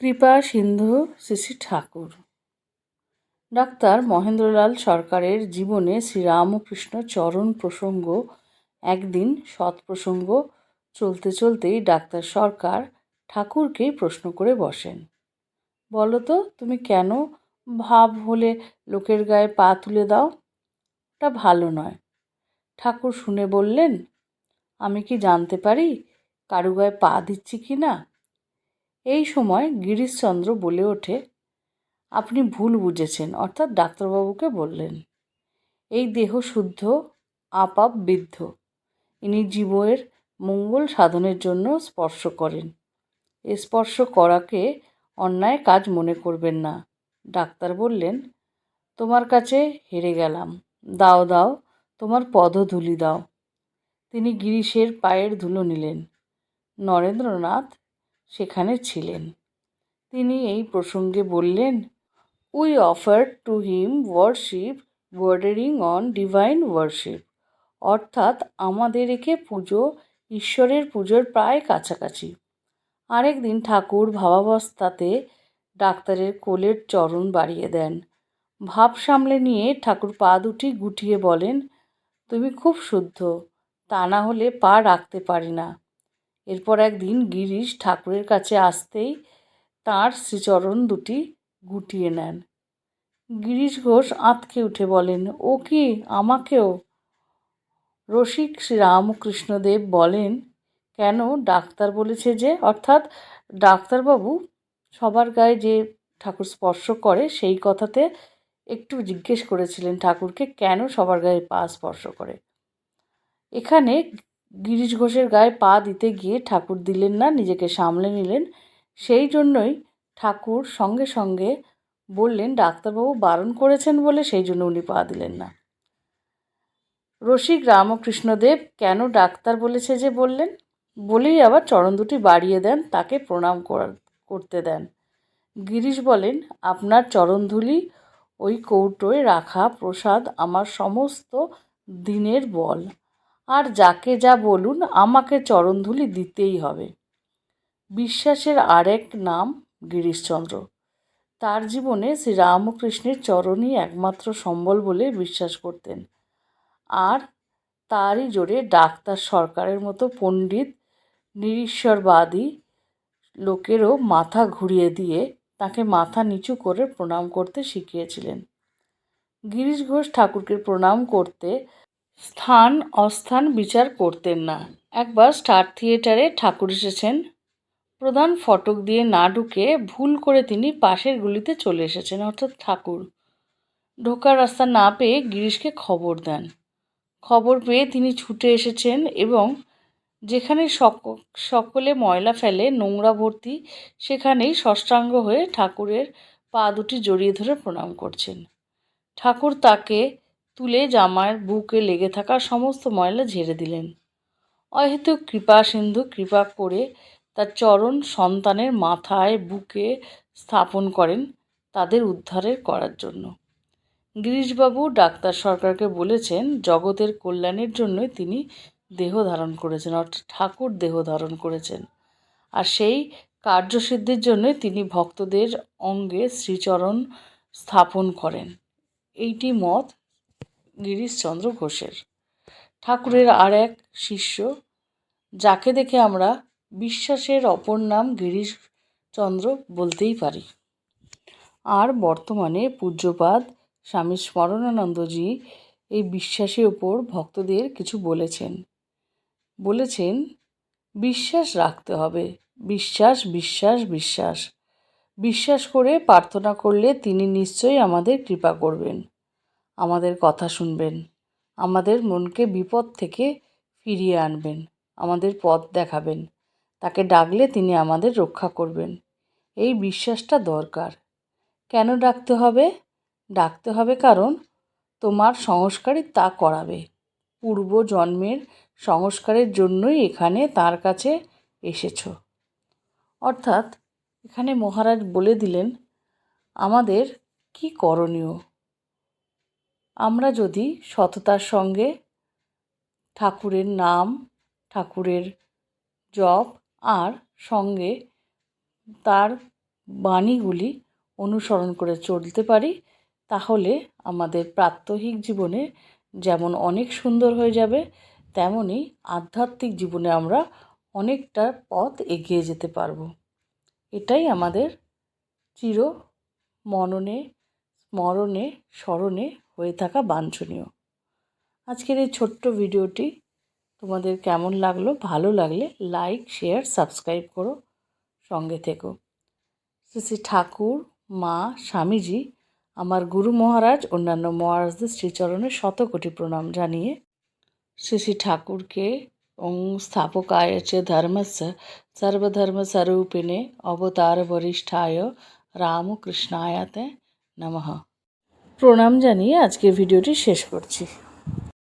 কৃপা সিন্ধু শ্রী ঠাকুর। ডাক্তার মহেন্দ্রলাল সরকারের জীবনে শ্রীরামকৃষ্ণ চরণ প্রসঙ্গ, একদিন সৎপ্রসঙ্গ চলতে চলতেই ডাক্তার সরকার ঠাকুরকেই প্রশ্ন করে বসেন বলো তো তুমি কেন ভাব হলে লোকের গায়ে পা তুলে দাও? ওটা ভালো নয়। ঠাকুর শুনে বললেন, আমি কি জানতে পারি কারু গায়ে পা দিচ্ছি কি না? এই সময় গিরিশচন্দ্র বলে ওঠে, আপনি ভুল বুঝেছেন। অর্থাৎ ডাক্তারবাবুকে বললেন, এই দেহ শুদ্ধ, আপাপ বিদ্ধ। ইনি জীবের মঙ্গল সাধনের জন্য স্পর্শ করেন। স্পর্শ করাকে অন্যায় কাজ মনে করবেন না। ডাক্তার বললেন, তোমার কাছে হেরে গেলাম। দাও দাও, তোমার পদধূলি দাও। তিনি গিরিশের পায়ের ধুলো নিলেন। নরেন্দ্রনাথ সেখানে ছিলেন। তিনি এই প্রসঙ্গে বললেন we offer to him worship bordering on divine worship অর্থাৎ আমাদের একে পুজো, ঈশ্বরের পুজোর প্রায় কাছাকাছি। আরেক দিন ঠাকুর ভাবাবস্থাতে ডাক্তারের কোলের চরণ বাড়িয়ে দেন। ভাব সামলে নিয়ে ঠাকুর পা দুটি গুটিয়ে বলেন, তুমি খুব শুদ্ধ, তা না হলে পা রাখতে পারি না। এরপর একদিন গিরিশ ঠাকুরের কাছে আসতেই তাঁর শ্রীচরণ দুটি গুটিয়ে নেন। গিরিশ ঘোষ আঁতকে উঠে বলেন, ও কি আমাকেও? রসিক শ্রীরামকৃষ্ণদেব বলেন, কেন? ডাক্তার বলেছে যে, অর্থাৎ ডাক্তারবাবু সবার গায়ে যে ঠাকুর স্পর্শ করে, সেই কথাতে একটু জিজ্ঞেস করেছিলেন ঠাকুরকে, কেন সবার গায়ে পা স্পর্শ করে? এখানে গিরিশ ঘোষের গায়ে পা দিতে গিয়ে ঠাকুর দিলেন না, নিজেকে সামলে নিলেন। সেই জন্যই ঠাকুর সঙ্গে সঙ্গে বললেন, ডাক্তারবাবু বারণ করেছেন বলে সেই জন্য উনি পা দিলেন না। রসিক রামকৃষ্ণদেব, কেন ডাক্তার বলেছে যে বললেন? বলেই আবার চরণ দুটি বাড়িয়ে দেন, তাকে প্রণাম করতে দেন। গিরিশ বলেন, আপনার চরণধুলি ওই কৌটোয় রাখা প্রসাদ আমার সমস্ত দিনের বল। আর যাকে যা বলুন আমাকে চরণধুলি দিতেই হবে। বিশ্বাসের আরেক নাম গিরিশচন্দ্র। তার জীবনে শ্রীরামকৃষ্ণের চরণই একমাত্র সম্বল বলে বিশ্বাস করতেন। আর তারই জোরে ডাক্তার সরকারের মতো পণ্ডিত, নিরীশ্বরবাদী লোকেরও মাথা ঘুরিয়ে দিয়ে তাকে মাথা নিচু করে প্রণাম করতে শিখিয়েছিলেন। গিরিশ ঘোষ ঠাকুরকে প্রণাম করতে স্থান অস্থান বিচার করতেন না। একবার স্টার থিয়েটারে ঠাকুর এসেছেন। প্রধান ফটক দিয়ে না ঢুকে ভুল করে তিনি পাশের গুলিতে চলে এসেছেন, অর্থাৎ ঠাকুর। ঢোকার রাস্তা না পেয়ে গিরিশকে খবর দেন। খবর পেয়ে তিনি ছুটে এসেছেন এবং যেখানে সকলে ময়লা ফেলে, নোংরা ভর্তি, সেখানেই ষষ্ঠাঙ্গ হয়ে ঠাকুরের পা দুটি জড়িয়ে ধরে প্রণাম করছেন। ঠাকুর তাকে তুলে জামার বুকে লেগে থাকা সমস্ত ময়লা ঝেড়ে দিলেন। অহেতুক কৃপা সিন্ধু কৃপা করে তার চরণ সন্তানের মাথায় বুকে স্থাপন করেন তাদের উদ্ধারের করার জন্য। গিরিশবাবু ডাক্তার সরকারকে বলেছেন, জগতের কল্যাণের জন্যই তিনি দেহ ধারণ করেছেন, অর্থাৎ ঠাকুর দেহ ধারণ করেছেন। আর সেই কার্যসিদ্ধির জন্যই তিনি ভক্তদের অঙ্গে শ্রীচরণ স্থাপন করেন। এইটি মত গিরিশচন্দ্র ঘোষের। ঠাকুরের আর এক শিষ্য, যাকে দেখে আমরা বিশ্বাসের অপর নাম গিরিশচন্দ্র বলতেই পারি। আর বর্তমানে পূজ্যপাদ স্বামী স্মরণানন্দজি এই বিশ্বাসের ওপর ভক্তদের কিছু বলেছেন। বলেছেন, বিশ্বাস রাখতে হবে। বিশ্বাস বিশ্বাস বিশ্বাস। বিশ্বাস করে প্রার্থনা করলে তিনি নিশ্চয়ই আমাদের কৃপা করবেন। আমাদের কথা শুনবেন। আমাদের মনকে বিপদ থেকে ফিরিয়ে আনবেন। আমাদের পথ দেখাবেন। তাকে ডাকলে তিনি আমাদের রক্ষা করবেন। এই বিশ্বাসটা দরকার। কেন ডাকতে হবে? ডাকতে হবে কারণ তোমার সংস্কারই তা করাবে। পূর্ব জন্মের সংস্কারের জন্যই এখানে তার কাছে এসেছ। অর্থাৎ এখানে মহারাজ বলে দিলেন, আমাদের কি করণীয়? আমরা যদি সততার সঙ্গে ঠাকুরের নাম, ঠাকুরের জপ আর সঙ্গে তার বাণীগুলি অনুসরণ করে চলতে পারি, তাহলে আমাদের প্রাত্যহিক জীবনে যেমন অনেক সুন্দর হয়ে যাবে তেমনই আধ্যাত্মিক জীবনে আমরা অনেকটা পথ এগিয়ে যেতে পারব। এটাই আমাদের চির মননে স্মরণে স্মরণে হয়ে থাকা বাঞ্ছনীয়। আজকের এই ছোট্ট ভিডিওটি তোমাদের কেমন লাগল, ভালো লাগলে লাইক, শেয়ার, সাবস্ক্রাইব করো। সঙ্গে থেকো। শ্রী শ্রী ঠাকুর, মা, স্বামীজি, আমার গুরু মহারাজ, অন্যান্য মহারাজদের শ্রীচরণে শত কোটি প্রণাম জানিয়ে শ্রী শ্রী ঠাকুরকে ওং স্থাপকায় চ ধর্মস্য সর্বধর্মস্বরূপিণে অবতার বরিষ্ঠায় রামকৃষ্ণায়াতে নমঃ। প্রণাম জানিয়ে আজকের ভিডিওটি শেষ করছি।